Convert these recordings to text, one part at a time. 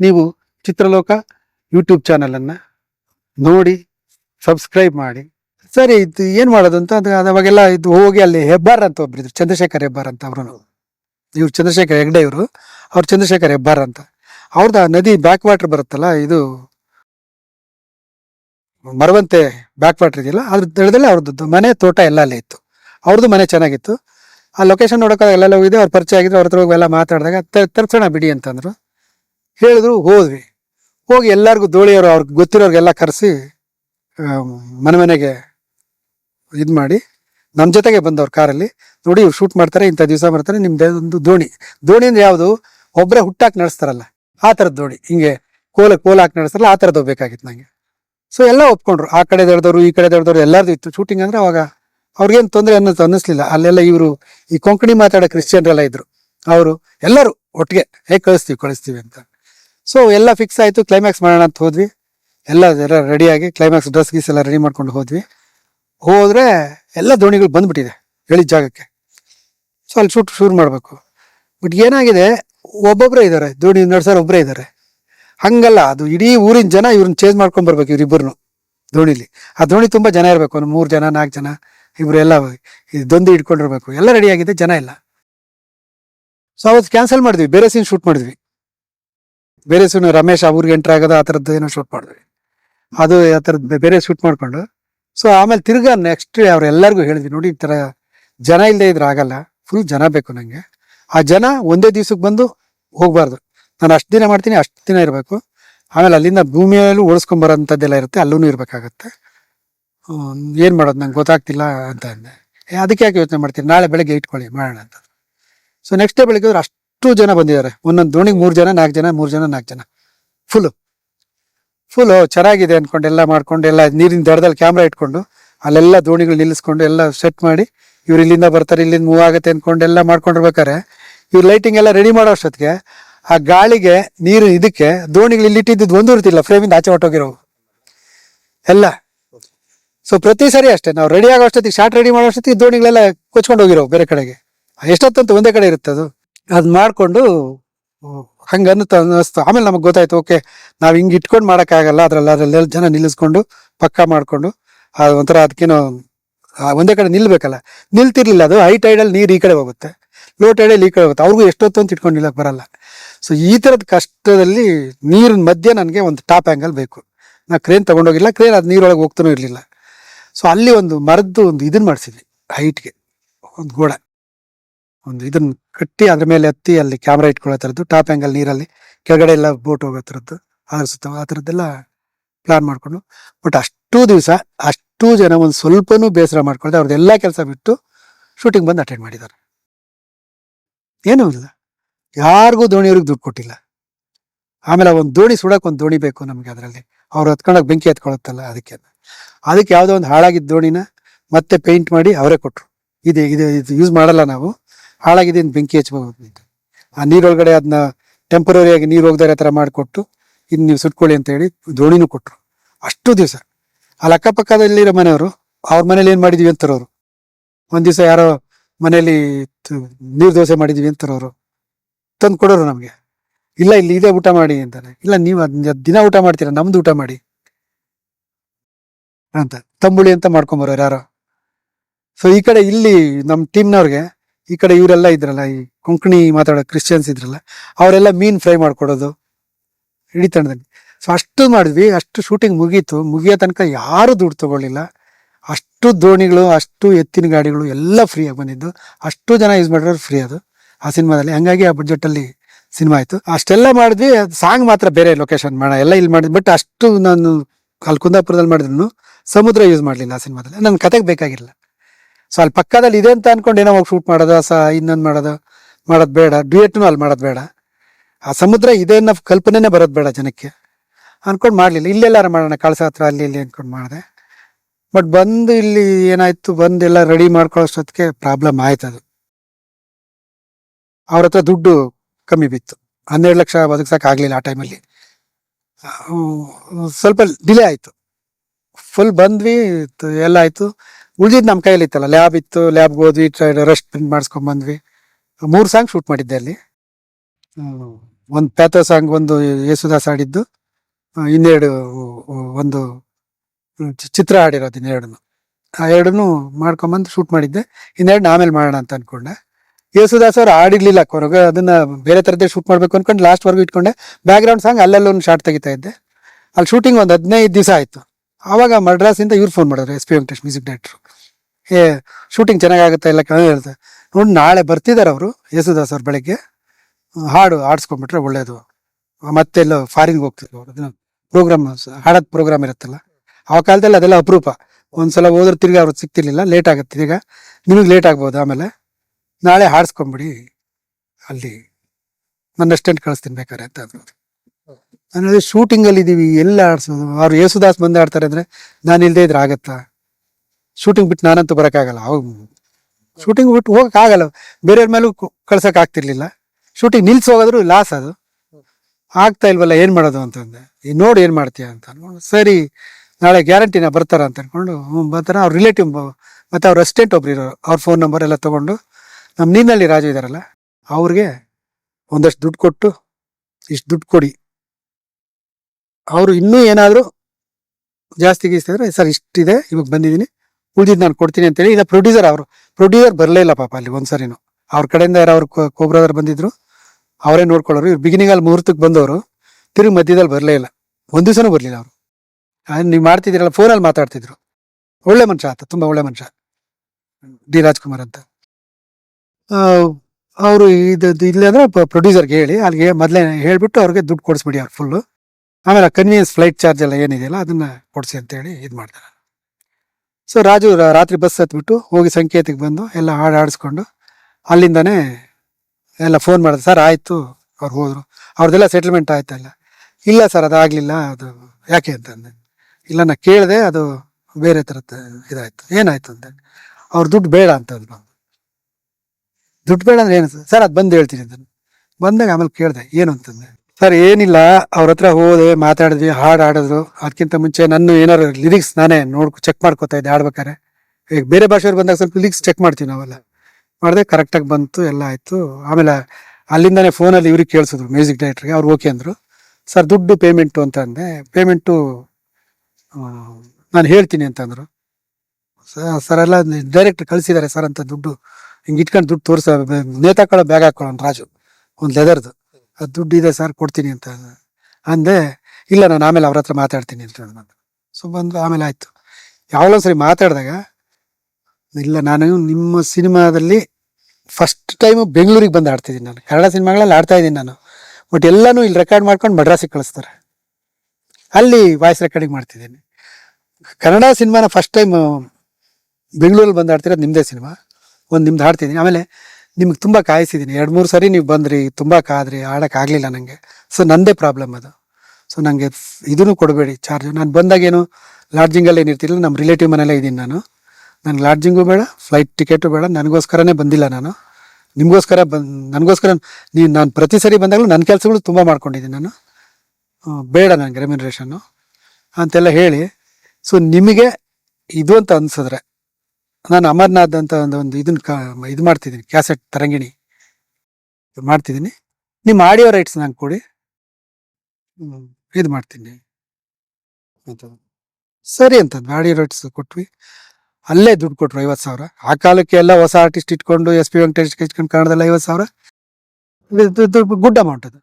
ನೀವು ಚಿತ್ರಲೋಕ ಯೂಟ್ಯೂಬ್ ಚಾನಲನ್ನು ನೋಡಿ ಸಬ್ಸ್ಕ್ರೈಬ್ ಮಾಡಿ. ಸರಿ, ಇದು ಏನು ಮಾಡೋದು ಅಂತ ಅದು ಅವಾಗೆಲ್ಲ ಇದು ಹೋಗಿ ಅಲ್ಲಿ ಹೆಬ್ಬಾರ್ ಅಂತ ಒಬ್ರಿದ್ರು, ಚಂದ್ರಶೇಖರ್ ಹೆಬ್ಬಾರ್ ಅಂತ ಅವರು ಇವ್ರು ಚಂದ್ರಶೇಖರ್ ಹೆಗ್ಡೆ ಇವರು. ಅವ್ರು ಚಂದ್ರಶೇಖರ್ ಹೆಬ್ಬಾರ್ ಅಂತ. ಅವ್ರದ್ದು ಆ ನದಿ ಬ್ಯಾಕ್ ವಾಟರ್ ಬರುತ್ತಲ್ಲ, ಇದು ಮರವಂತೆ ಬ್ಯಾಕ್ ವಾಟರ್ ಇದೆಯಲ್ಲ, ಅದ್ರ ದಡದಲ್ಲೇ ಅವ್ರದ್ದು ಮನೆ ತೋಟ ಎಲ್ಲ ಅಲ್ಲೇ ಇತ್ತು. ಅವ್ರದ್ದು ಮನೆ ಚೆನ್ನಾಗಿತ್ತು. ಆ ಲೊಕೇಶನ್ ನೋಡೋಕೆ ಎಲ್ಲೆಲ್ಲ ಹೋಗಿದ್ದೆ, ಅವ್ರು ಪರಿಚಯ ಆಗಿದ್ರು, ಅವ್ರ ಹತ್ರ ಹೋಗಿ ಎಲ್ಲ ಮಾತಾಡಿದಾಗ ತರ್ಸೋಣ ಬಿಡಿ ಅಂತಂದ್ರು. ಹೇಳಿದ್ರು ಹೋದ್ವಿ. ಹೋಗಿ ಎಲ್ಲರಿಗೂ ದೋಳಿಯವರು ಅವ್ರಿಗೆ ಗೊತ್ತಿರೋರಿಗೆಲ್ಲ ಕರೆಸಿ ಮನೆ ಮನೆಗೆ ಇದು ಮಾಡಿ ನಮ್ಮ ಜೊತೆಗೆ ಬಂದವ್ರು ಕಾರಲ್ಲಿ. ನೋಡಿ ಇವ್ರು ಶೂಟ್ ಮಾಡ್ತಾರೆ, ಇಂಥ ದಿವಸ ಮಾಡ್ತಾರೆ, ನಿಮ್ದು ಒಂದು ದೋಣಿ. ದೋಣಿ ಅಂದ್ರೆ ಯಾವುದು? ಒಬ್ಬರೇ ಹುಟ್ಟಾಕಿ ನಡೆಸ್ತಾರಲ್ಲ, ಆ ಥರದ ದೋಣಿ. ಹಿಂಗೆ ಕೋಲ ಕೋಲ ಹಾಕಿ ನಡೆಸ್ತಾರಲ್ಲ, ಆ ಥರದ್ದು ಬೇಕಾಗಿತ್ತು ನನಗೆ ಸೊ ಎಲ್ಲ ಒಪ್ಕೊಂಡ್ರು. ಆ ಕಡೆ ದೊಡ್ಡದವರು, ಈ ಕಡೆ ದೊಡ್ಡದವರು, ಎಲ್ಲರದು ಇತ್ತು ಶೂಟಿಂಗ್ ಅಂದ್ರೆ ಅವಾಗ ಅವ್ರಿಗೇನು ತೊಂದರೆ ಅನ್ನೋದು ಅನ್ನಿಸ್ಲಿಲ್ಲ. ಅಲ್ಲೆಲ್ಲ ಇವರು ಈ ಕೊಂಕಣಿ ಮಾತಾಡೋ ಕ್ರಿಶ್ಚಿಯನ್ರೆಲ್ಲ ಇದ್ರು. ಅವರು ಎಲ್ಲರೂ ಒಟ್ಟಿಗೆ ಹೇಗೆ ಕಳಿಸ್ತೀವಿ ಕಳಿಸ್ತೀವಿ ಅಂತ. ಸೊ ಎಲ್ಲ ಫಿಕ್ಸ್ ಆಯಿತು ಕ್ಲೈಮ್ಯಾಕ್ಸ್ ಮಾಡೋಣ ಅಂತ ಹೋದ್ವಿ. ಎಲ್ಲ ಎಲ್ಲ ರೆಡಿಯಾಗಿ ಕ್ಲೈಮ್ಯಾಕ್ಸ್ ಡ್ರೆಸ್ ಗೀಸ್ ಎಲ್ಲ ರೆಡಿ ಮಾಡ್ಕೊಂಡು ಹೋದ್ವಿ. ಹೋದ್ರೆ ಎಲ್ಲ ದೋಣಿಗಳು ಬಂದ್ಬಿಟ್ಟಿದೆ ಹೇಳಿದ ಜಾಗಕ್ಕೆ. ಸೊ ಅಲ್ಲಿ ಶೂಟ್ ಶೂರು ಮಾಡಬೇಕು. ಬಟ್ ಏನಾಗಿದೆ ಒಬ್ಬೊಬ್ಬರೇ ಇದ್ದಾರೆ ದೋಣಿ ನಡ್ಸೋರು ಒಬ್ಬರೇ ಇದ್ದಾರೆ ಹಂಗಲ್ಲ, ಅದು ಇಡೀ ಊರಿನ ಜನ ಇವ್ರನ್ನ ಚೇಂಜ್ ಮಾಡ್ಕೊಂಡು ಬರ್ಬೇಕು ಇವರಿಬ್ಬರನ್ನು ದೋಣಿಲಿ. ಆ ದೋಣಿ ತುಂಬಾ ಜನ ಇರಬೇಕು, ಒಂದು ಮೂರು ಜನ, ನಾಲ್ಕು ಜನ, ಇಬ್ರು ಎಲ್ಲ ಈ ದೊಂದಿ ಇಟ್ಕೊಂಡಿರ್ಬೇಕು ಎಲ್ಲ ರೆಡಿ ಆಗಿದೆ ಜನ ಇಲ್ಲ. ಸೊ ಅವತ್ತು ಕ್ಯಾನ್ಸಲ್ ಮಾಡಿದ್ವಿ, ಬೇರೆ ಸೀನ್ ಶೂಟ್ ಮಾಡಿದ್ವಿ. ಬೇರೆ ಸೀನ್ ರಮೇಶ್ ಆ ಊರಿಗೆ ಎಂಟ್ರ್ ಆಗೋದು, ಆ ಥರದ್ದು ಏನೋ ಶೂಟ್ ಮಾಡಿದ್ವಿ. ಅದು ಆ ಥರದ್ದು ಬೇರೆ ಶೂಟ್ ಮಾಡ್ಕೊಂಡು. ಸೊ ಆಮೇಲೆ ತಿರ್ಗಾ ನೆಕ್ಸ್ಟ್ ಅವ್ರೆಲ್ಲರಿಗೂ ಹೇಳಿದ್ವಿ, ನೋಡಿ, ಈ ಥರ ಜನ ಇಲ್ಲದೆ ಇದ್ರೆ ಆಗಲ್ಲ. ಫುಲ್ ಜನ ಬೇಕು ನನಗೆ ಆ ಜನ ಒಂದೇ ದಿವ್ಸಕ್ಕೆ ಬಂದು ಹೋಗಬಾರ್ದು. ನಾನು ಅಷ್ಟು ದಿನ ಮಾಡ್ತೀನಿ, ಅಷ್ಟು ದಿನ ಇರಬೇಕು. ಆಮೇಲೆ ಅಲ್ಲಿಂದ ಭೂಮಿಯಲ್ಲೂ ಓಡಿಸ್ಕೊಂಬರೋಂಥದ್ದೆಲ್ಲ ಇರುತ್ತೆ ಅಲ್ಲೂ ಇರಬೇಕಾಗತ್ತೆ. ಏನು ಮಾಡೋದು, ನಂಗೆ ಗೊತ್ತಾಗ್ತಿಲ್ಲ ಅಂತ ಅಂದೆ. ಅದಕ್ಕೆ ಯಾಕೆ ಯೋಚನೆ ಮಾಡ್ತೀನಿ ನಾಳೆ ಬೆಳಗ್ಗೆ ಇಟ್ಕೊಳ್ಳಿ, ಮಾಡೋಣ ಅಂತ. ಸೊ ನೆಕ್ಸ್ಟ್ ಡೇ ಬೆಳಗ್ಗೆ ಅವ್ರು ಅಷ್ಟು ಜನ ಬಂದಿದ್ದಾರೆ. ಒಂದೊಂದು ದೋಣಿಗೆ ಮೂರು ಜನ, ನಾಲ್ಕು ಜನ, ಮೂರು ಜನ, ನಾಲ್ಕು ಜನ. ಫುಲ್ಲು ಫುಲ್ಲು ಚೆನ್ನಾಗಿದೆ ಅಂದ್ಕೊಂಡು ಎಲ್ಲ ಮಾಡ್ಕೊಂಡು, ಎಲ್ಲ ನೀರಿನ ದಡದಲ್ಲಿ ಕ್ಯಾಮ್ರಾ ಇಟ್ಕೊಂಡು, ಅಲ್ಲೆಲ್ಲ ದೋಣಿಗಳು ನಿಲ್ಲಿಸ್ಕೊಂಡು, ಎಲ್ಲ ಸೆಟ್ ಮಾಡಿ, ಇವ್ರು ಇಲ್ಲಿಂದ ಬರ್ತಾರೆ, ಇಲ್ಲಿಂದ ಮೂವ್ ಆಗುತ್ತೆ ಅನ್ಕೊಂಡು ಎಲ್ಲ ಮಾಡ್ಕೊಂಡಿರ್ಬೇಕಾರೆ ಇವ್ರು ಲೈಟಿಂಗ್ ಎಲ್ಲ ರೆಡಿ ಮಾಡೋ ಅಷ್ಟೊತ್ತಿಗೆ, ಆ ಗಾಳಿಗೆ, ನೀರು ಇದಕ್ಕೆ, ದೋಣಿಗಳು ಇಲ್ಲಿ ಇಟ್ಟಿದ್ದು ಒಂದು ಇರ್ತಿಲ್ಲ ಫ್ರೇಮಿಂದ ಆಚೆ ಹೊಟ್ಟೋಗಿರೋ ಎಲ್ಲ. ಸೊ ಪ್ರತಿ ಸರಿ ಅಷ್ಟೇ, ನಾವು ರೆಡಿ ಆಗೋ ಅಷ್ಟೊತ್ತಿಗೆ ಶಾರ್ಟ್ ರೆಡಿ ಮಾಡೋ ಅಷ್ಟೊತ್ತಿಗೆ ದೋಣಿಗಳೆಲ್ಲ ಕೊಚ್ಕೊಂಡು ಹೋಗಿರೋ ಬೇರೆ ಕಡೆಗೆ. ಎಷ್ಟೊತ್ತಂತ ಒಂದೇ ಕಡೆ ಇರುತ್ತೆ ಅದು ಅದ್ ಮಾಡ್ಕೊಂಡು ಹಂಗ ಅನ್ನುತ್ತ ಅನ್ನಿಸ್ತು. ಆಮೇಲೆ ನಮಗೆ ಗೊತ್ತಾಯ್ತು, ಓಕೆ, ನಾವು ಹಿಂಗೆ ಇಟ್ಕೊಂಡು ಮಾಡೋಕ್ಕಾಗಲ್ಲ ಅದ್ರಲ್ಲಿ ಎಲ್ಲ ಜನ ನಿಲ್ಲಿಸ್ಕೊಂಡು ಪಕ್ಕ ಮಾಡ್ಕೊಂಡು, ಆ, ಒಂಥರ ಅದಕ್ಕೇನೋ ಒಂದೇ ಕಡೆ ನಿಲ್ಬೇಕಲ್ಲ. ನಿಲ್ತಿರ್ಲಿಲ್ಲ ಅದು, ಹೈ ಟೈಡಲ್ಲಿ ನೀರು ಈ ಕಡೆ ಹೋಗುತ್ತೆ, ಲೋ ಟೈಡಲ್ಲಿ ಈ ಕಡೆ ಹೋಗುತ್ತೆ, ಅವ್ರಿಗೂ ಎಷ್ಟೊತ್ತು ಅಂತ ಇಟ್ಕೊಂಡು ನಿಲ್ಲಕ್ ಬರಲ್ಲ. ಸೊ, ಈ ಥರದ ಕಷ್ಟದಲ್ಲಿ ನೀರಿನ ಮಧ್ಯೆ ನನಗೆ ಒಂದು ಟಾಪ್ ಆ್ಯಂಗಲ್ ಬೇಕು. ನಾ ಕ್ರೇನ್ ತಗೊಂಡೋಗಿಲ್ಲ, ಕ್ರೇನ್ ಅದು ನೀರೊಳಗೆ ಹೋಗ್ತಾನೂ ಇರಲಿಲ್ಲ. ಸೊ, ಅಲ್ಲಿ ಒಂದು ಮರದ್ದು ಒಂದು ಇದನ್ನು ಮಾಡಿಸಿದ್ವಿ, ಹೈಟ್ಗೆ, ಒಂದು ಗೋಡ. ಒಂದು ಇದನ್ನ ಕಟ್ಟಿ ಅದ್ರ ಮೇಲೆ ಎತ್ತಿ ಅಲ್ಲಿ ಕ್ಯಾಮ್ರಾ ಇಟ್ಕೊಳ್ಳೋ ಥರದ್ದು ಟಾಪ್ ಆ್ಯಂಗಲ್ ನೀರಲ್ಲಿ ಕೆಳಗಡೆ ಎಲ್ಲ ಬೋಟ್ ಹೋಗೋ ಥರದ್ದು ಅದ್ರ ಸುತ್ತ ಆ ಥರದ್ದೆಲ್ಲ ಪ್ಲಾನ್ ಮಾಡಿಕೊಂಡು ಬಟ್ ಅಷ್ಟು ದಿವಸ, ಅಷ್ಟು ಜನ ಒಂದು ಸ್ವಲ್ಪನೂ ಬೇಸರ ಮಾಡ್ಕೊಳ್ದೆ ಅವ್ರದ್ದೆಲ್ಲ ಕೆಲಸ ಬಿಟ್ಟು ಶೂಟಿಂಗ್ ಬಂದು ಅಟೆಂಡ್ ಮಾಡಿದ್ದಾರೆ. ಏನೂ ಇಲ್ಲ. ಯಾರಿಗೂ ದೋಣಿಯವ್ರಿಗೆ ದುಡ್ಡು ಕೊಟ್ಟಿಲ್ಲ. ಆಮೇಲೆ ಒಂದು ದೋಣಿ ಸುಡಕ್ಕೆ ಒಂದು ದೋಣಿ ಬೇಕು ನಮಗೆ ಅದರಲ್ಲಿ. ಅವ್ರು ಹತ್ಕೊಂಡಾಗ ಬೆಂಕಿ ಹತ್ಕೊಳತ್ತಲ್ಲ ಅದಕ್ಕೆ. ಅದಕ್ಕೆ ಯಾವುದೋ ಒಂದು ಹಾಳಾಗಿದ್ದ ದೋಣಿನ ಮತ್ತೆ ಪೇಂಟ್ ಮಾಡಿ ಅವರೇ ಕೊಟ್ಟರು ಇದು ಇದು ಇದು ಯೂಸ್ ಮಾಡಲ್ಲ ನಾವು. ಹಾಳಾಗಿದೆ ಬೆಂಕಿ ಅಂತ. ಆ ನೀರೊಳಗಡೆ ಅದನ್ನ ಟೆಂಪರರಿಯಾಗಿ ನೀರು ಹೋಗ್ದಾರೆ ಥರ ಮಾಡಿಕೊಟ್ಟು ಇನ್ನು ನೀವು ಸುಟ್ಕೊಳ್ಳಿ ಅಂತ ಹೇಳಿ ದೋಣಿನೂ ಕೊಟ್ಟರು ಅಷ್ಟು ದಿವಸ. ಅಲ್ಲಿ ಅಕ್ಕಪಕ್ಕದಲ್ಲಿರೋ ಮನೆಯವರು, ಅವ್ರ ಮನೇಲಿ ಏನು ಮಾಡಿದೀವಿ ಅಂತಾರೆ ಒಂದು ದಿವಸ ಯಾರೋ ಮನೇಲಿ ನೀರು ದೋಸೆ ಮಾಡಿದ್ವಿ ಅವರು ತಂದು ಕೊಡೋರು ನಮಗೆ. ಇಲ್ಲ, ಇಲ್ಲಿ ಇದೇ ಊಟ ಮಾಡಿ ಅಂತಾನೆ ಇಲ್ಲ, ನೀವು ದಿನ ಊಟ ಮಾಡ್ತೀರಾ, ನಮ್ದು ಊಟ ಮಾಡಿ. ಅಂತ. ತಂಬುಳಿ ಅಂತ ಮಾಡ್ಕೊಂಬರೋರು ಯಾರೋ. ಸೊ ಈ ಕಡೆ ಇಲ್ಲಿ ನಮ್ಮ ಟೀಮ್ನವ್ರಿಗೆ ಈ ಕಡೆ ಇವರೆಲ್ಲ ಇದ್ರಲ್ಲ, ಈ ಕೊಂಕಣಿ ಮಾತಾಡೋ ಕ್ರಿಶ್ಚಿಯನ್ಸ್ ಇದ್ರಲ್ಲ, ಅವರೆಲ್ಲ ಮೀನ್ ಫ್ರೈ ಮಾಡ್ಕೊಡೋದು ಇಡೀ ತಂಡದಲ್ಲಿ ಸೊ ಅಷ್ಟು ಮಾಡಿದ್ವಿ, ಅಷ್ಟು ಶೂಟಿಂಗ್ ಮುಗೀತು. ಮುಗಿಯೋ ತನಕ ಯಾರು ದುಡ್ಡು ತಗೊಳ್ಳಿಲ್ಲ. ಅಷ್ಟು ದೋಣಿಗಳು, ಅಷ್ಟು ಎತ್ತಿನ ಗಾಡಿಗಳು ಎಲ್ಲ ಫ್ರೀಯಾಗಿ ಬಂದಿದ್ದು. ಅಷ್ಟು ಜನ ಯೂಸ್ ಮಾಡಿರೋರು ಫ್ರೀ ಅದು. ಆ ಸಿನಿಮಾದಲ್ಲಿ. ಹಂಗಾಗಿ ಆ ಬಜೆಟ್ ಅಲ್ಲಿ ಸಿನಿಮಾ ಆಯ್ತು. ಅಷ್ಟೆಲ್ಲ ಮಾಡಿದ್ವಿ ಸಾಂಗ್ ಮಾತ್ರ ಬೇರೆ ಲೊಕೇಶನ್ ಮಾಡ ಎಲ್ಲ ಇಲ್ಲಿ ಮಾಡಿದ್ವಿ ಬಟ್ ಅಷ್ಟು ನಾನು ಅಲ್ಲಿ ಕುಂದಾಪುರದಲ್ಲಿ ಮಾಡಿದ್ರು ಸಮುದ್ರ ಯೂಸ್ ಮಾಡಲಿಲ್ಲ ಆ ಸಿನಿಮಾದಲ್ಲಿ. ನನ್ನ ಕತೆಗೆ ಬೇಕಾಗಿರಲಿಲ್ಲ ಸೊ ಅಲ್ಲಿ ಪಕ್ಕದಲ್ಲಿ ಇದೆ ಅಂತ ಅನ್ಕೊಂಡು ಏನೋ ಹೋಗಿ ಶೂಟ್ ಮಾಡೋದು, ಸ ಇನ್ನೊಂದು ಮಾಡೋದು? ಮಾಡೋದು ಬೇಡ ಡ್ಯೂಯೆಟ್ನು ಅಲ್ಲಿ ಮಾಡೋದು ಬೇಡ. ಆ ಸಮುದ್ರ ಇದೆ ಅನ್ನೋ ಕಲ್ಪನೆನೇ ಬರೋದು ಬೇಡ ಜನಕ್ಕೆ. ಅಂದ್ಕೊಂಡು ಮಾಡಲಿಲ್ಲ. ಇಲ್ಲೆಲ್ಲಾರು ಮಾಡೋಣ ಕಳಸ ಹತ್ರ ಅಲ್ಲಿ ಇಲ್ಲಿ ಅಂದ್ಕೊಂಡು ಮಾಡಿದೆ. ಬಟ್ ಬಂದು ಇಲ್ಲಿ ಏನಾಯ್ತು, ಬಂದು ಎಲ್ಲ ರೆಡಿ ಮಾಡ್ಕೊಳ್ಳೋಷ್ಟೊತ್ತಿಗೆ ಪ್ರಾಬ್ಲಮ್ ಆಯ್ತು ಅದು. ಅವ್ರ ಹತ್ರ ದುಡ್ಡು ಕಮ್ಮಿ ಬಿತ್ತು. ಹನ್ನೆರಡು ಲಕ್ಷ ಬದುಕ್ಸಕ್ ಆಗ್ಲಿಲ್ಲ ಆ ಟೈಮಲ್ಲಿ ಸ್ವಲ್ಪ ಡಿಲೇ ಆಯಿತು. ಫುಲ್ ಬಂದ್ವಿ ಎಲ್ಲ ಆಯ್ತು. ಉಳಿದಿದ್ದು ನಮ್ಮ ಕೈಯಲ್ಲಿ ಇತ್ತಲ್ಲ ಲ್ಯಾಬ್ ಇತ್ತು ಲ್ಯಾಬ್ಗೆ ಹೋದ್ವಿ ರೆಸ್ಟ್ ಪ್ರಿಂಟ್ ಮಾಡಿಸ್ಕೊಂಡ್ ಬಂದ್ವಿ. ಮೂರು ಸಾಂಗ್ ಶೂಟ್ ಮಾಡಿದ್ದೆ ಅಲ್ಲಿ. ಒಂದು ಪ್ಯಾಥೋ ಸಾಂಗ್ ಒಂದು ಯೇಸುದಾಸ್ ಹಾಡಿದ್ದು ಇನ್ನೆರಡು ಒಂದು ಚಿತ್ರ ಆಡಿರೋದು ಇನ್ನೆರಡನ್ನು. ಆ ಎರಡನ್ನು ಮಾಡ್ಕೊಂಬಂದು ಶೂಟ್ ಮಾಡಿದ್ದೆ. ಇನ್ನೆರಡು ಆಮೇಲೆ ಮಾಡೋಣ ಅಂತ ಅನ್ಕೊಂಡೆ. ಯೇಸುದಾಸ್ ಅವ್ರು ಆಡಿರ್ಲಿಲ್ಲ ಕೊರಗ ಅದನ್ನ ಬೇರೆ ಥರದ್ದೇ ಶೂಟ್ ಮಾಡ್ಬೇಕು ಅನ್ಕೊಂಡು ಲಾಸ್ಟ್ ವರ್ಗು ಇಟ್ಕೊಂಡೆ. ಬ್ಯಾಕ್ ಗ್ರೌಂಡ್ ಸಾಂಗ್ ಅಲ್ಲಲ್ಲೊಂದು ಶಾರ್ಟ್ ತೆಗಿತಾ ಇದ್ದೆ. ಅಲ್ಲಿ ಶೂಟಿಂಗ್ ಒಂದು ಹದಿನೈದು ದಿವಸ ಆಯ್ತು. ಆವಾಗ ಮಡ್ರಾಸಿಂದ ಇವ್ರು ಫೋನ್ ಮಾಡಿದ್ರು, S P Venkatesh, music director. ಏ ಶೂಟಿಂಗ್ ಚೆನ್ನಾಗಾಗುತ್ತೆ ಎಲ್ಲ ಇರುತ್ತೆ ನೋಡಿ ನಾಳೆ ಬರ್ತಿದ್ದಾರೆ ಅವರು, ಯೇಸುದಾಸ್ ಅವ್ರು ಬೆಳಗ್ಗೆ ಹಾಡು ಆಡಿಸ್ಕೊಂಡ್ಬಿಟ್ರೆ ಒಳ್ಳೇದು. ಮತ್ತೆಲ್ಲ ಫಾರಿನ್ಗೆ ಹೋಗ್ತಿದ್ರು ಅವರು ಪ್ರೋಗ್ರಾಮ್ ಹಾಡೋದ್ ಪ್ರೋಗ್ರಾಮ್ ಇರುತ್ತಲ್ಲ. ಆ ಕಾಲದಲ್ಲಿ ಅದೆಲ್ಲ ಅಪರೂಪ. ಒಂದ್ಸಲ ಹೋದ್ರೆ ತಿರ್ಗಿ ಅವ್ರಿಗೆ ಸಿಗ್ತಿರ್ಲಿಲ್ಲ ಲೇಟ್ ಆಗುತ್ತೆ. ಈಗ ನಿಮಗೆ ಲೇಟ್ ಆಗ್ಬೋದು ಆಮೇಲೆ. ನಾಳೆ ಹಾಡಿಸ್ಕೊಂಬಿಡಿ. ಅಲ್ಲಿ ನನ್ನ ಅಸ್ಟೆಂಟ್ ಕಳಿಸ್ತೀನಿ ಬೇಕಾರೆ ಅಂತ ಅಂದ್ರು. ಅದೇ ಶೂಟಿಂಗಲ್ಲಿ ಇದೀವಿ, ಎಲ್ಲ ಆಡಿಸೋದು? ಅವ್ರು ಯೇಸುದಾಸ್ ಬಂದು ಆಡ್ತಾರೆ ಅಂದರೆ ನಾನು ಇಲ್ಲದೇ ಇದ್ರೆ ಆಗತ್ತಾ? ಶೂಟಿಂಗ್ ಬಿಟ್ಟು ನಾನಂತೂ ಬರೋಕ್ಕಾಗಲ್ಲ. ಅವಾಗ ಶೂಟಿಂಗ್ ಬಿಟ್ಟು ಹೋಗೋಕ್ಕಾಗಲ್ಲ. ಬೇರೆಯವ್ರ ಮೇಲೂ ಕಳ್ಸೋಕೆ ಆಗ್ತಿರ್ಲಿಲ್ಲ. ಶೂಟಿಂಗ್ ನಿಲ್ಸಿ ಹೋಗೋದ್ರು ಲಾಸ್ ಅದು. ಆಗ್ತಾ ಇಲ್ವಲ್ಲ, ಏನು ಮಾಡೋದು ಅಂತಂದೆ ಈ ನೋಡಿ ಏನು ಮಾಡ್ತೀಯ ಅಂತ ಅಂದ್ಕೊಂಡು ಸರಿ, ನಾಳೆ ಗ್ಯಾರಂಟಿನ ಬರ್ತಾರ ಅಂತ ಹ್ಞೂ ಬರ್ತಾರೆ? ಅವ್ರ ರಿಲೇಟಿವ್ ಮತ್ತು ಅವ್ರ ಅಸಿಸ್ಟೆಂಟ್ ಒಬ್ರು ಇರೋರು. ಅವ್ರ ಫೋನ್ ನಂಬರ್ ಎಲ್ಲ ತೊಗೊಂಡು ನಮ್ಮ ನಿನ್ನಲ್ಲಿ ರಾಜು ಇದ್ದಾರಲ್ಲ ಅವ್ರಿಗೆ ಒಂದಷ್ಟು ದುಡ್ಡು ಕೊಟ್ಟು, ಇಷ್ಟು ದುಡ್ಡು ಕೊಡಿ. ಅವರು ಇನ್ನೂ ಏನಾದರೂ ಜಾಸ್ತಿ ಗೀಸ್ತಿದ್ರೆ, ಸರ್, ಇಷ್ಟಿದೆ, ಇವಾಗ ಬಂದಿದ್ದೀನಿ. ಉಳಿದಿದ್ದು ನಾನು ಕೊಡ್ತೀನಿ ಅಂತೇಳಿ ಇಲ್ಲ ಪ್ರೊಡ್ಯೂಸರ್ ಅವರು ಪ್ರೊಡ್ಯೂಸರ್ ಬರಲೇ ಇಲ್ಲ ಪಾಪ ಅಲ್ಲಿ ಒಂದ್ಸರಿನೂ. ಅವ್ರ ಕಡೆಯಿಂದ ಯಾರು ಅವ್ರ ಕೋಬ್ರದರ್ ಬಂದಿದ್ರು, ಅವರೇ ನೋಡ್ಕೊಳ್ಳೋರು. ಇವ್ರು ಬಿಗಿನಿಂಗ್ ಅಲ್ಲಿ ಮುಹೂರ್ತಕ್ಕೆ ಬಂದವರು, ತಿರುಗಿ ಮಧ್ಯದಲ್ಲಿ ಬರಲೇ ಇಲ್ಲ. ಒಂದು ದಿವಸನೂ ಬರಲಿಲ್ಲ ಅವರು. ನೀವು ಮಾಡ್ತಿದ್ದೀರಲ್ಲ ಫೋನಲ್ಲಿ ಮಾತಾಡ್ತಿದ್ರು. ಒಳ್ಳೆ ಮನುಷ್ಯ ಆತ, ತುಂಬ ಒಳ್ಳೆ ಮನುಷ್ಯ. ಡಿ ರಾಜ್ಕುಮಾರ್ ಅಂತ. ಅವರು ಇದು ಇಲ್ಲ ಅಂದರೆ ಪ್ರೊಡ್ಯೂಸರ್ಗೆ ಹೇಳಿ, ಅಲ್ಲಿಗೆ ಮೊದಲೇ ಹೇಳಿಬಿಟ್ಟು ಅವ್ರಿಗೆ ದುಡ್ಡು ಕೊಡಿಸ್ಬಿಡಿ ಅವ್ರು ಫುಲ್ಲು ಆಮೇಲೆ ಕನ್ವೀನಿಯನ್ಸ್ ಫ್ಲೈಟ್ ಚಾರ್ಜ್ ಎಲ್ಲ ಏನಿದೆಯಲ್ಲ, ಅದನ್ನು ಕೊಡಿಸಿ ಅಂತೇಳಿ ಇದು ಮಾಡ್ತಾರೆ. ಸೊ ರಾಜು ರಾತ್ರಿ ಬಸ್ ಹತ್ಬಿಟ್ಟು ಹೋಗಿ ಸಂಕೇತಕ್ಕೆ ಬಂದು ಎಲ್ಲ ಹಾಡು ಆಡಿಸ್ಕೊಂಡು ಅಲ್ಲಿಂದನೇ ಎಲ್ಲ ಫೋನ್ ಮಾಡಿದೆ ಸರ್, ಆಯಿತು. ಅವ್ರು ಹೋದರು. ಅವ್ರದ್ದೆಲ್ಲ ಸೆಟಲ್ಮೆಂಟ್ ಆಯ್ತಲ್ಲ ಇಲ್ಲ ಸರ್ ಅದಾಗ್ಲಿಲ್ಲ ಅದು ಯಾಕೆ ಅಂತಂದೆ ಇಲ್ಲ ನಾನು ಕೇಳಿದೆ ಅದು ಬೇರೆ ಥರದ್ದು ಇದಾಯ್ತು. ಏನಾಯ್ತು ಅಂತ ಅವ್ರು ದುಡ್ಡು ಬೇಡ ಅಂತಂದ್ರು ದುಡ್ಡು ಬೇಡ ಅಂದ್ರೆ ಏನು ಸರ್? ಅದು ಬಂದು ಹೇಳ್ತೀನಿ ಅಂತ ಬಂದಾಗ ಆಮೇಲೆ ಕೇಳಿದೆ, ಏನು ಅಂತಂದೆ? ಸರ್, ಏನಿಲ್ಲ. ಅವ್ರ ಹತ್ರ ಹೋದೆ, ಮಾತಾಡಿದ್ವಿ, ಹಾಡು ಆಡಿದ್ರು ಅದಕ್ಕಿಂತ ಮುಂಚೆ ನನ್ನ ಏನಾರು ಲಿರಿಕ್ಸ್ ನಾನೇ ನೋಡ್ ಚೆಕ್ ಮಾಡ್ಕೋತಾ ಇದ್ದೆ ಆಡ್ಬೇಕಾರೆ ಈಗ ಬೇರೆ ಭಾಷೆಯವ್ರು ಬಂದಾಗ ಸ್ವಲ್ಪ ಲಿರಿಕ್ಸ್ ಚೆಕ್ ಮಾಡ್ತೀವಿ ನಾವೆಲ್ಲ. ಮಾಡಿದೆ ಕರೆಕ್ಟಾಗಿ ಬಂತು, ಎಲ್ಲ ಆಯ್ತು. ಆಮೇಲೆ ಅಲ್ಲಿಂದಾನೆ ಫೋನಲ್ಲಿ ಇವ್ರಿಗೆ ಕೇಳಿಸಿದ್ರು ಮ್ಯೂಸಿಕ್ ಡೈರೆಕ್ಟ್ರಿಗೆ ಅವ್ರು ಓಕೆ ಅಂದರು. ಸರ್, ದುಡ್ಡು ಪೇಮೆಂಟು ಅಂತ ಅಂದೆ ಪೇಮೆಂಟು ನಾನು ಹೇಳ್ತೀನಿ ಅಂತಂದರು. ಸರ್, ಎಲ್ಲ ಡೈರೆಕ್ಟ್ ಕಳಿಸಿದ್ದಾರೆ ಸರ್ ಅಂತ ದುಡ್ಡು. ಹಿಂಗೆ ಇಟ್ಕೊಂಡು ದುಡ್ಡು ತೋರಿಸ ನೇತಾಕೊಳ್ಳೋ ಬ್ಯಾಗ್ ಹಾಕೊಳ್ಳೋಣ ರಾಜು. ಒಂದು ಲೆದರ್ದು ಅದು ದುಡ್ಡು ಇದೆ ಸರ್, ಕೊಡ್ತೀನಿ ಅಂತ ಅಂದೆ. ಇಲ್ಲ ನಾನು ಆಮೇಲೆ ಅವ್ರ ಹತ್ರ ಮಾತಾಡ್ತೀನಿ ಅಂತ ನಾನು ಸೊ ಬಂದು ಆಮೇಲೆ ಆಯ್ತು. ಯಾವಾಗಲೋ ಸರಿ ಮಾತಾಡಿದಾಗ, ಇಲ್ಲ ನಾನು ನಿಮ್ಮ ಸಿನಿಮಾದಲ್ಲಿ ಫಸ್ಟ್ ಟೈಮ್ ಬೆಂಗಳೂರಿಗೆ ಬಂದು ಆಡ್ತಿದ್ದೀನಿ ನಾನು. ಕನ್ನಡ ಸಿನಿಮಾಗಳಲ್ಲಿ ಆಡ್ತಾ ಇದ್ದೀನಿ ನಾನು. ಬಟ್ ಎಲ್ಲನೂ ಇಲ್ಲಿ ರೆಕಾರ್ಡ್ ಮಾಡ್ಕೊಂಡು ಮಡ್ರಾಸಿಗೆ ಕಳಿಸ್ತಾರೆ. ಅಲ್ಲಿ ವಾಯ್ಸ್ ರೆಕಾರ್ಡಿಂಗ್ ಮಾಡ್ತಿದ್ದೀನಿ. ಕನ್ನಡ ಸಿನಿಮಾನ ಫಸ್ಟ್ ಟೈಮ್ ಬೆಂಗಳೂರಲ್ಲಿ ಬಂದು ಆಡ್ತಿರೋದು ನಿಮ್ಮದೇ ಸಿನಿಮಾ. ಒಂದು ನಿಮ್ದು ಹಾಡ್ತಿದ್ದೀನಿ. ಆಮೇಲೆ ನಿಮ್ಗೆ ತುಂಬ ಕಾಯಿಸಿದ್ದೀನಿ ಎರಡು ಮೂರು ಸರಿ ನೀವು ಬಂದ್ರಿ, ತುಂಬ ಕಾದ್ರಿ ಆಡೋಕ್ಕಾಗಲಿಲ್ಲ ನನಗೆ ಸೊ ನಂದೇ ಪ್ರಾಬ್ಲಮ್ ಅದು. ಸೊ ನನಗೆ ಇದನ್ನು ಕೊಡಬೇಡಿ ಚಾರ್ಜು ನಾನು ಬಂದಾಗೇನು ಲಾಡ್ಜಿಂಗಲ್ಲಿ ಏನಿರ್ತಿಲ್ಲ ನಮ್ಮ ರಿಲೇಟಿವ್ ಮನೆಯಲ್ಲೇ ಇದ್ದೀನಿ ನಾನು. ನನಗೆ ಲಾಡ್ಜಿಂಗು ಬೇಡ ಫ್ಲೈಟ್ ಟಿಕೆಟು ಬೇಡ, ನನಗೋಸ್ಕರನೇ ಬಂದಿಲ್ಲ ನಾನು. ನಿಮಗೋಸ್ಕರ ಬಂದು, ನನಗೋಸ್ಕರ ನೀವು ನಾನು ಪ್ರತಿ ಸರಿ ಬಂದಾಗಲೂ ನನ್ನ ಕೆಲಸಗಳು ತುಂಬ ಮಾಡ್ಕೊಂಡಿದ್ದೀನಿ ನಾನು. ಬೇಡ ನನಗೆ ರೆಮ್ಯುನರೇಷನ್ನು ಅಂತೆಲ್ಲ ಹೇಳಿ ಸೊ ನಿಮಗೆ ಇದು ಅಂತ ಅನ್ಸಿದ್ರೆ ನಾನು ಅಮರ್ನಾಥ್ ಅಂತ ಒಂದು ಒಂದು ಇದನ್ನ ಇದು ಮಾಡ್ತಿದ್ದೀನಿ, ಕ್ಯಾಸೆಟ್ ತರಂಗಿಣಿ. ಮಾಡ್ತಿದ್ದೀನಿ. ನಿಮ್ಮ ಆಡಿಯೋ ರೈಟ್ಸ್ ನಂಗೆ ಕೊಡಿ. ಇದು ಮಾಡ್ತೀನಿ. ಅಂತ ಸರಿ ಅಂತ ಆಡಿಯೋ ರೈಟ್ಸ್ ಕೊಟ್ವಿ. ಅಲ್ಲೇ ದುಡ್ಡು ಕೊಟ್ರು ಐವತ್ತು ಸಾವಿರ. ಆ ಕಾಲಕ್ಕೆ ಎಲ್ಲ ಹೊಸ ಆರ್ಟಿಸ್ಟ್ ಇಟ್ಕೊಂಡು ಎಸ್ ಪಿ ವೆಂಕಟೇಶ್ ಇಟ್ಕೊಂಡು ಕನ್ನಡದಲ್ಲಿ ಐವತ್ತು ಸಾವಿರ. ಗುಡ್ ಅಮೌಂಟ್ ಅದು.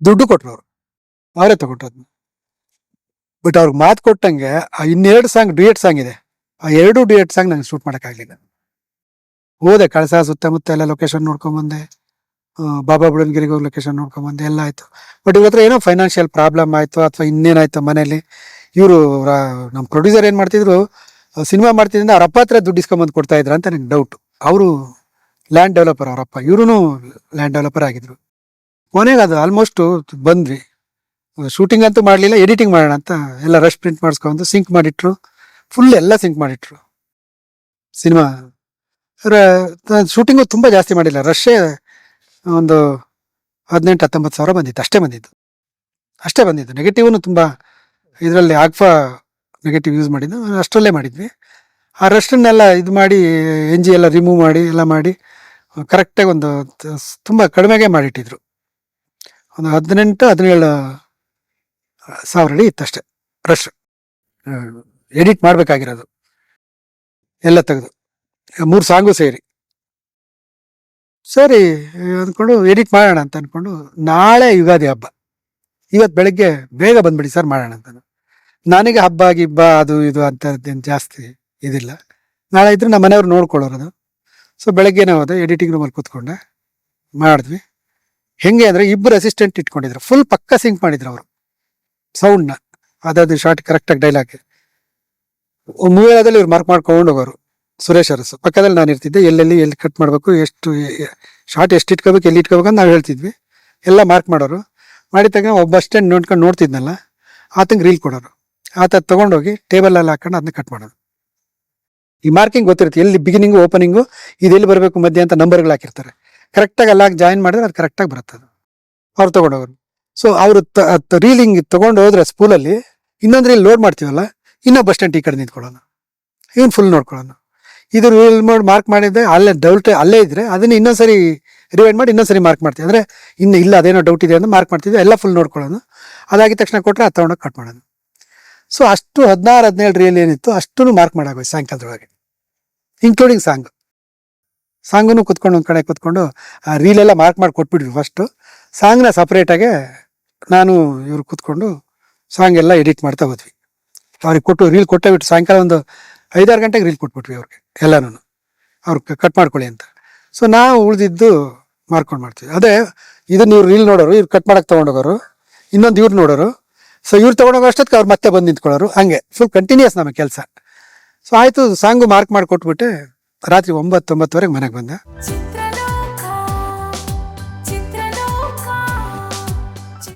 ದುಡ್ಡು ಕೊಟ್ರು ಅವರು. ಅವರೇ ತಗೊಂಡ್ರು ಅದನ್ನ ಬಟ್ ಅವ್ರಿಗೆ ಮಾತು ಕೊಟ್ಟಂಗೆ ಇನ್ನೆರಡು ಸಾಂಗ್, ಡ್ಯೂಯೆಟ್ ಸಾಂಗ್ ಇದೆ. ಆ ಎರಡು ಡಿಯೇಟ್ ಸಾಂಗ್ ನಂಗೆ ಶೂಟ್ ಮಾಡೋಕ್ಕಾಗಲಿಲ್ಲ. ಹೋದೆ, ಕಳಸ ಸುತ್ತಮುತ್ತ ಎಲ್ಲ ಲೊಕೇಶನ್ ನೋಡ್ಕೊಂಬಂದೆ ಬಾಬಾ ಬುಡನ್ಗಿರಿಗೆ ಹೋಗಿ ಲೊಕೇಶನ್ ನೋಡ್ಕೊಂಬಂದೆ ಎಲ್ಲ ಆಯ್ತು. ಬಟ್ ಇವ್ರ ಹತ್ರ ಏನೋ ಫೈನಾನ್ಷಿಯಲ್ ಪ್ರಾಬ್ಲಮ್ ಆಯ್ತು, ಅಥವಾ ಇನ್ನೇನಾಯಿತು ಮನೇಲಿ ಇವರು ನಮ್ಮ ಪ್ರೊಡ್ಯೂಸರ್ ಏನು ಮಾಡ್ತಿದ್ರು, ಸಿನಿಮಾ ಮಾಡ್ತಿದ್ರಿಂದ ಅವ್ರ ಅಪ್ಪ ಹತ್ರ ದುಡ್ಡು ಇಸ್ಕೊಂಬಂದು ಕೊಡ್ತಾ ಇದ್ರ ಅಂತ ನನಗೆ ಡೌಟ್ ಅವರು ಲ್ಯಾಂಡ್ ಡೆವಲಪರ್ ಅವರಪ್ಪ ಇವರು ಲ್ಯಾಂಡ್ ಡೆವಲಪರ್ ಆಗಿದ್ರು. ಕೊನೆಗೆ ಅದು ಆಲ್ಮೋಸ್ಟ್ ಬಂದ್ವಿ. ಶೂಟಿಂಗ್ ಅಂತೂ ಮಾಡಲಿಲ್ಲ ಎಡಿಟಿಂಗ್ ಮಾಡೋಣ ಅಂತ ಎಲ್ಲ ರಶ್ ಪ್ರಿಂಟ್ ಮಾಡಿಸ್ಕೊಂಡು ಸಿಂಕ್ ಮಾಡಿಟ್ರು. ಫುಲ್ ಎಲ್ಲ ಸಿಂಕ್ ಮಾಡಿಟ್ರು. ಸಿನಿಮಾ ಶೂಟಿಂಗು ತುಂಬ ಜಾಸ್ತಿ ಮಾಡಿಲ್ಲ. ರಶ್ಶೇ ಒಂದು ಹದಿನೆಂಟು, ಹತ್ತೊಂಬತ್ತು ಸಾವಿರ ಬಂದಿತ್ತು. ಅಷ್ಟೇ ಬಂದಿದ್ದು. ಅಷ್ಟೇ ಬಂದಿದ್ದು. ನೆಗೆಟಿವ್ನು ತುಂಬ ಇದರಲ್ಲಿ ಆಗ್ಫಾ ನೆಗೆಟಿವ್ ಯೂಸ್ ಮಾಡಿದ್ದು. ಅಷ್ಟರಲ್ಲೇ ಮಾಡಿದ್ವಿ. ಆ ರಷ್ಟನ್ನೆಲ್ಲ ಇದು ಮಾಡಿ ಎಂಜಿ ಎಲ್ಲ ರಿಮೂವ್ ಮಾಡಿ, ಎಲ್ಲ ಮಾಡಿ ಕರೆಕ್ಟಾಗಿ ಒಂದು ತುಂಬ ಕಡಿಮೆಗೆ ಮಾಡಿಟ್ಟಿದ್ರು. ಒಂದು ಹದಿನೆಂಟು, ಹದಿನೇಳು ಸಾವಿರ ಅಡಿ ಇತ್ತಷ್ಟೆ. ರಶ್ ಎಡಿಟ್ ಮಾಡಬೇಕಾಗಿರೋದು. ಎಲ್ಲ ತೆಗೆದು. ಮೂರು ಸಾಂಗು ಸೇರಿ. ಸರಿ ಅಂದ್ಕೊಂಡು ಎಡಿಟ್ ಮಾಡೋಣ ಅಂತ ಅಂದ್ಕೊಂಡು ನಾಳೆ ಯುಗಾದಿ ಹಬ್ಬ. ಇವತ್ತು ಬೆಳಗ್ಗೆ ಬೇಗ ಬಂದ್ಬಿಡಿ ಸರ್ ಮಾಡೋಣ ಅಂತ. ನನಗೆ ಹಬ್ಬ ಗಿಬ್ಬ ಅದು ಇದು ಅಂತದ್ದೇನು ಜಾಸ್ತಿ ಇದಿಲ್ಲ. ನಾಳೆ ಇದ್ರೆ ನಮ್ಮ ಮನೆಯವ್ರು ನೋಡ್ಕೊಳ್ಳೋರದು. ಸೊ ಬೆಳಗ್ಗೆನೇ ಹೋದೆ ಎಡಿಟಿಂಗ್ ರೂಮಲ್ಲಿ ಕೂತ್ಕೊಂಡೆ. ಮಾಡಿದ್ವಿ. ಹೆಂಗೆ ಅಂದರೆ ಇಬ್ಬರು ಅಸಿಸ್ಟೆಂಟ್ ಇಟ್ಕೊಂಡಿದ್ರು. ಫುಲ್ ಪಕ್ಕ ಸಿಂಕ್ ಮಾಡಿದ್ರು ಅವರು. ಸೌಂಡ್ನ ಅದಾದ ಶಾರ್ಟ್ ಕರೆಕ್ಟಾಗಿ ಡೈಲಾಗ್ ಮೂವೇಳದಲ್ಲಿ ಇವ್ರು ಮಾರ್ಕ್ ಮಾಡ್ಕೊಂಡು ಹೋಗೋರು. ಸುರೇಶ್ ಅರಸು ಪಕ್ಕದಲ್ಲಿ ನಾನು ಇರ್ತಿದ್ದೆ. ಎಲ್ಲೆಲ್ಲಿ, ಎಲ್ಲಿ ಕಟ್ ಮಾಡಬೇಕು, ಎಷ್ಟು ಶಾರ್ಟ್ ಎಷ್ಟು ಇಟ್ಕೋಬೇಕು, ಎಲ್ಲಿ ಇಟ್ಕೋಬೇಕು ಅಂತ ನಾವು ಹೇಳ್ತಿದ್ವಿ. ಎಲ್ಲ ಮಾರ್ಕ್ ಮಾಡೋರು. ಮಾಡಿದ ತಕ್ಷಣ ಒಬ್ಬ ಸ್ಟ್ಯಾಂಡ್ ನೋಡ್ಕೊಂಡು ನೋಡ್ತಿದ್ನಲ್ಲ ಆತಂಗೆ ರೀಲ್ ಕೊಡೋರು. ಆತ ತೊಗೊಂಡೋಗಿ ಟೇಬಲಲ್ಲಿ ಹಾಕೊಂಡು ಅದನ್ನ ಕಟ್ ಮಾಡೋದು. ಈ ಮಾರ್ಕಿಂಗ್ ಗೊತ್ತಿರುತ್ತೆ. ಎಲ್ಲಿ ಬಿಗಿನಿಂಗು ಓಪನಿಂಗು ಇದೆಲ್ಲಿ ಬರಬೇಕು, ಮಧ್ಯ ಅಂತ ನಂಬರ್ಗಳು ಹಾಕಿರ್ತಾರೆ. ಕರೆಕ್ಟಾಗಿ ಅಲ್ಲ ಜಾಯಿನ್ ಮಾಡಿದ್ರೆ ಅದು ಕರೆಕ್ಟಾಗಿ ಬರುತ್ತೆ ಅದು. ಅವ್ರು ತೊಗೊಂಡೋಗೋರು. ಸೊ ಅವರು ರೀಲಿಂಗ್ ತೊಗೊಂಡು ಹೋದ್ರೆ ಸ್ಪೂಲಲ್ಲಿ ಇನ್ನೊಂದು ರೀಲ್ ಲೋಡ್ ಮಾಡ್ತೀವಲ್ಲ ಇನ್ನೊಬ್ಬ ಸ್ಟ್ಯಾಂಡ್ ಈ ಕಡೆ ನಿಂತ್ಕೊಳ್ಳೋಣ. ಇವನ್ ಫುಲ್ ನೋಡ್ಕೊಳ್ಳೋಣ. ಇದು ರೂಲ್ ಮಾಡಿ ಮಾರ್ಕ್ ಮಾಡಿದ್ದೆ ಅಲ್ಲೇ ಡೌಟ್ ಅಲ್ಲೇ ಇದ್ರೆ ಅದನ್ನ ಇನ್ನೊಂದ್ಸರಿ ರಿವೈಂಡ್ ಮಾಡಿ ಇನ್ನೊಂದ್ಸರಿ ಮಾರ್ಕ್ ಮಾಡ್ತೀವಿ. ಅಂದರೆ ಇನ್ನು ಇಲ್ಲ, ಅದೇನೋ ಡೌಟ್ ಇದೆ ಅಂತ ಮಾರ್ಕ್ ಮಾಡ್ತಿದ್ದೆ ಎಲ್ಲ ಫುಲ್ ನೋಡ್ಕೊಳ್ಳೋಣ. ಅದಾಗಿದ ತಕ್ಷಣ ಕೊಟ್ಟರೆ ಅದು ತೊಗೊಂಡೋಗಿ ಕಟ್ ಮಾಡೋಣ. ಸೊ ಅಷ್ಟು ಹದಿನಾರು, ಹದಿನೇಳು ರೀಲ್ ಏನಿತ್ತು ಅಷ್ಟು ಮಾರ್ಕ್ ಮಾಡಾಗೋಯ್ತು ಸಾಯಂಕಾಲದೊಳಗೆ. ಇನ್ಕ್ಲೂಡಿಂಗ್ ಸಾಂಗ್ ಸಾಂಗನ್ನು ಕುತ್ಕೊಂಡು ಒಂದು ಕಡೆ ಕುತ್ಕೊಂಡು ಆ ರೀಲೆಲ್ಲ ಮಾರ್ಕ್ ಮಾಡಿ ಕೊಟ್ಬಿಟ್ವಿ ಫಸ್ಟು ಸಾಂಗ್ನ ಸಪ್ರೇಟಾಗೆ ನಾನು ಇವ್ರು ಕೂತ್ಕೊಂಡು ಸಾಂಗ್ ಎಲ್ಲ ಎಡಿಟ್ ಮಾಡ್ತಾ ಹೋದ್ವಿ. ಅವ್ರಿಗೆ ಕೊಟ್ಟು ರೀಲ್ ಕೊಟ್ಟೇ ಬಿಟ್ಟು ಸಾಯಂಕಾಲ ಒಂದು ಐದಾರು ಗಂಟೆಗೆ ರೀಲ್ ಕೊಟ್ಬಿಟ್ವಿ ಅವ್ರಿಗೆ ಎಲ್ಲನೂ ಅವ್ರು ಕಟ್ ಮಾಡ್ಕೊಳ್ಳಿ ಅಂತ. ಸೊ ನಾವು ಉಳಿದಿದ್ದು ಮಾರ್ಕೊಂಡು ಮಾಡ್ತೀವಿ. ಅದೇ ಇದು ನೀವು ರೀಲ್ ನೋಡೋರು, ಇವ್ರು ಕಟ್ ಮಾಡಕ್ಕೆ ತೊಗೊಂಡೋಗೋರು, ಇನ್ನೊಂದು ಇವ್ರು ನೋಡೋರು. ಸೊ ಇವ್ರು ತೊಗೊಂಡೋಗೋ ಅಷ್ಟೊತ್ತಿಗೆ ಅವ್ರು ಮತ್ತೆ ಬಂದು ನಿಂತ್ಕೊಳ್ಳೋರು, ಹಂಗೆ. ಫುಲ್ ಕಂಟಿನ್ಯೂಸ್ ನಮಗೆ ಕೆಲಸ. ಸೊ ಆಯಿತು, ಸಾಂಗು ಮಾರ್ಕ್ ಮಾಡಿ ಕೊಟ್ಬಿಟ್ಟು ರಾತ್ರಿ ಒಂಬತ್ತೊಂಬತ್ತುವರೆಗೆ ಮನೆಗೆ ಬಂದೆ.